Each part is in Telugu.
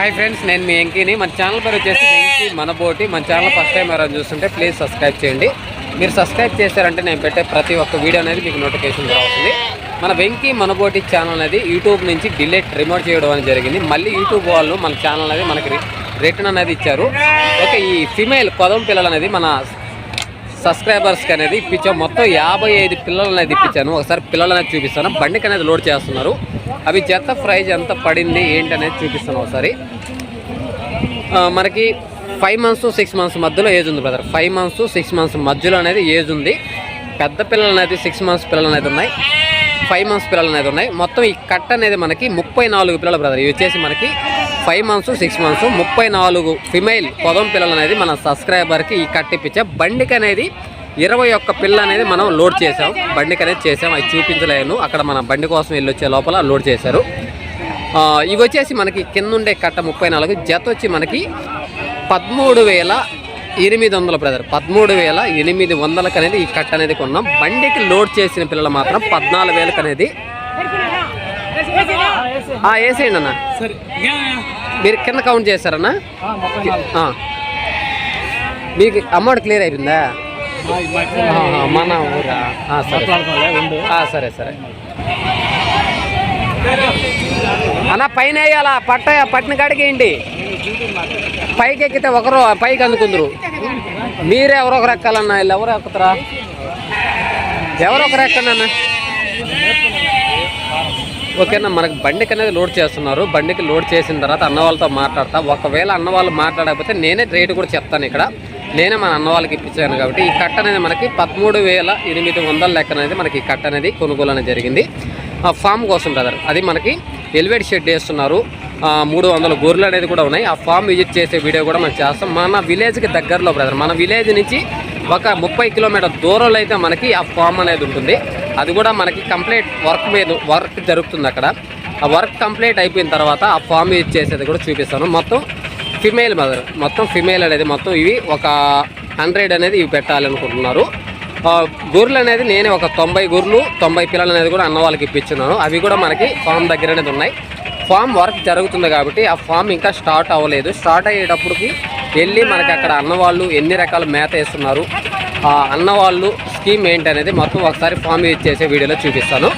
హాయ్ ఫ్రెండ్స్ నేను మీ వెంకీని. మన ఛానల్ పేరు వచ్చేసి వెంకీ మనబోటి. మన ఛానల్ ఫస్ట్ టైం ఎవరైనా చూస్తుంటే ప్లీజ్ సబ్స్క్రైబ్ చేయండి. మీరు సబ్స్క్రైబ్ చేశారంటే నేను పెట్టే ప్రతి ఒక్క వీడియో అనేది మీకు నోటిఫికేషన్ రావుతుంది మన వెంకీ మనబోటి ఛానల్ అనేది యూట్యూబ్ నుంచి డిలీట్ రిమోట్ చేయడం అనేది జరిగింది. మళ్ళీ యూట్యూబ్ వాళ్ళు మన ఛానల్ అనేది మనకి రిటర్న్ అనేది ఇచ్చారు. ఓకే ఈ ఫిమేల్ కొదం పిల్లలు అనేది మన సబ్స్క్రైబర్స్కి అనేది ఇప్పించాం. మొత్తం యాభై ఐదు పిల్లలు అనేది ఇప్పించాను. ఒకసారి పిల్లలు అనేది చూపిస్తాను. బండికి అనేది లోడ్ చేస్తున్నారు. అవి జత ప్రైజ్ ఎంత పడింది ఏంటి అనేది చూపిస్తాను ఒకసారి. మనకి ఫైవ్ మంత్స్ సిక్స్ మంత్స్ మధ్యలో ఏజ్ ఉంది brother. Five months six months మధ్యలో అనేది ఏజ్ ఉంది. పెద్ద పిల్లలు అనేది సిక్స్ మంత్స్ పిల్లలు అనేది ఉన్నాయి. ఫైవ్ మంత్స్ పిల్లలు అనేది ఉన్నాయి. మొత్తం ఈ కట్ అనేది మనకి ముప్పై నాలుగు పిల్లలు బ్రదర్ ఇవి వచ్చేసి మనకి ఫైవ్ మంత్స్ సిక్స్ మంత్స్ ముప్పై నాలుగు ఫిమేల్ పొదం పిల్లలు అనేది మన సబ్స్క్రైబర్కి ఈ కట్ ఇప్పించా. బండికి అనేది ఇరవై ఒక్క పిల్ల అనేది మనం లోడ్ చేసాం బండికి అనేది చేసాం అది చూపించలేను. అక్కడ మన బండి కోసం వెళ్ళి వచ్చే లోపల లోడ్ చేశారు. ఇవి వచ్చేసి మనకి కింద ఉండే కట్ట ముప్పై నాలుగు. జత వచ్చి మనకి పదమూడు వేల ఎనిమిది వందల బ్రదర్ పదమూడు వేల ఎనిమిది వందలకు అనేది ఈ కట్ట అనేది కొన్నాం. బండికి లోడ్ చేసిన పిల్లలు మాత్రం పద్నాలుగు వేలకు అనేది వేసేయండి అన్న. మీరు కింద కౌంట్ చేశారన్నా. మీకు అమౌంట్ క్లియర్ అయిపోయిందా? మన ఊరా? సరే. సరే సరే. అన్న పైన వేయాలా? పట్ట పట్టిన కాడికి ఏంటి పైకి ఎక్కితే ఒకరు పైకి అందుకుందరు. మీరే ఎవరో ఒకరు ఎక్కాలన్నా వీళ్ళు ఎవరు ఎక్కుతారా? ఎవరొకరు ఎక్కండి అన్న. ఓకేనా మనకు బండికి అనేది లోడ్ చేస్తున్నారు. బండికి లోడ్ చేసిన తర్వాత అన్న వాళ్ళతో మాట్లాడతా. ఒకవేళ అన్న వాళ్ళు మాట్లాడకపోతే నేనే రేటు కూడా చెప్తాను ఇక్కడ. నేనే మన అన్న వాళ్ళకి ఇప్పించాను కాబట్టి ఈ కట్ట అనేది మనకి పదమూడు వేల ఎనిమిది వందల లెక్క అనేది మనకి ఈ కట్ట అనేది కొనుగోలు అనేది జరిగింది. ఆ ఫామ్ కోసం బ్రదర్ అది మనకి ఎలివేట్ షెడ్ వేస్తున్నారు. మూడు వందల గొర్రెలు అనేది కూడా ఉన్నాయి. ఆ ఫామ్ విజిట్ చేసే వీడియో కూడా మనం చేస్తాం. మన విలేజ్కి దగ్గరలో బ్రదర్ మన విలేజ్ నుంచి ఒక ముప్పై కిలోమీటర్ దూరంలో అయితే మనకి ఆ ఫామ్ అనేది ఉంటుంది. అది కూడా మనకి కంప్లీట్ వర్క్ మీద వర్క్ జరుగుతుంది అక్కడ. ఆ వర్క్ కంప్లీట్ అయిపోయిన తర్వాత ఆ ఫామ్ యూజ్ చేసేది కూడా చూపిస్తాను. మొత్తం ఫిమేల్ మదర్ మొత్తం ఫిమేల్ అనేది మొత్తం ఇవి ఒక హండ్రెడ్ అనేది ఇవి పెట్టాలనుకుంటున్నారు. గొర్రెలు అనేది నేనే ఒక తొంభై గొర్రెలు తొంభై పిల్లలు అనేది కూడా అన్న వాళ్ళకి ఇప్పించున్నాను. అవి కూడా మనకి ఫామ్ దగ్గర అనేది ఉన్నాయి. ఫామ్ వర్క్ జరుగుతుంది కాబట్టి ఆ ఫామ్ ఇంకా స్టార్ట్ అవ్వలేదు. స్టార్ట్ అయ్యేటప్పటికి వెళ్ళి మనకి అక్కడ అన్నవాళ్ళు ఎన్ని రకాల మేత వేస్తున్నారు ఆ అన్నవాళ్ళు స్కీమ్ ఏంటి అనేది మొత్తం ఒకసారి ఫామ్ యూజ్ చేసే వీడియోలో చూపిస్తాను.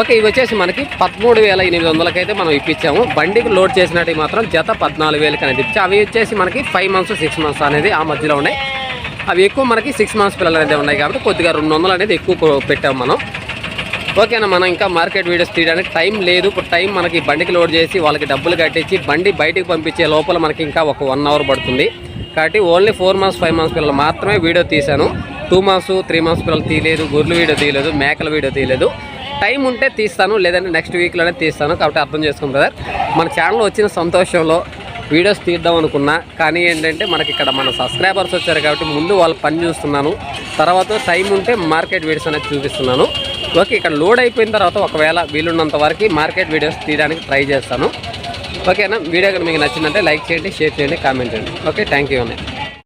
ఓకే ఇవి వచ్చేసి మనకి పదమూడు వేల ఎనిమిది వందలకైతే మనం ఇప్పించాము. బండికి లోడ్ చేసినట్టు మాత్రం జత పద్నాలుగు వేలకి అనేది ఇచ్చి అవి వచ్చేసి మనకి ఫైవ్ మంత్స్ సిక్స్ మంత్స్ అనేది ఆ మధ్యలో ఉన్నాయి. అవి ఎక్కువ మనకి సిక్స్ మంత్స్ పిల్లలు అనేది ఉన్నాయి కాబట్టి కొద్దిగా రెండు వందలు అనేది ఎక్కువ పెట్టాము మనం. ఓకేనా మనం ఇంకా మార్కెట్ వీడియోస్ తీయడానికి టైం లేదు. ఇప్పుడు టైం మనకి బండికి లోడ్ చేసి వాళ్ళకి డబ్బులు కట్టించి బండి బయటికి పంపించే లోపల మనకి ఇంకా ఒక వన్ అవర్ పడుతుంది. కాబట్టి only four months five months పిల్లలు మాత్రమే వీడియో తీశాను. టూ మంత్స్ త్రీ మంత్స్ పిల్లలు తీయలేదు. గొర్రెలు వీడియో తీయలేదు. మేకల వీడియో తీయలేదు. టైం ఉంటే తీస్తాను. లేదంటే నెక్స్ట్ వీక్లోనే తీస్తాను. కాబట్టి అర్థం చేసుకోండి బ్రదర్ మన ఛానల్ వచ్చిన సంతోషంలో వీడియోస్ తీద్దాం అనుకున్నా. కానీ ఏంటంటే మనకి ఇక్కడ మన సబ్స్క్రైబర్స్ వచ్చారు కాబట్టి ముందు వాళ్ళ పని చూస్తున్నాను. తర్వాత టైం ఉంటే మార్కెట్ వీడియోస్ అనేది చూపిస్తున్నాను. ఓకే ఇక్కడ లోడ్ అయిపోయిన తర్వాత ఒకవేళ వీలున్నంత వరకు మార్కెట్ వీడియోస్ తీయడానికి ట్రై చేస్తాను. ఓకేనా? వీడియో కనుక మీకు నచ్చిందంటే లైక్ చేయండి షేర్ చేయండి కామెంట్ చేయండి. ఓకే థ్యాంక్ యూ అన్నయ్య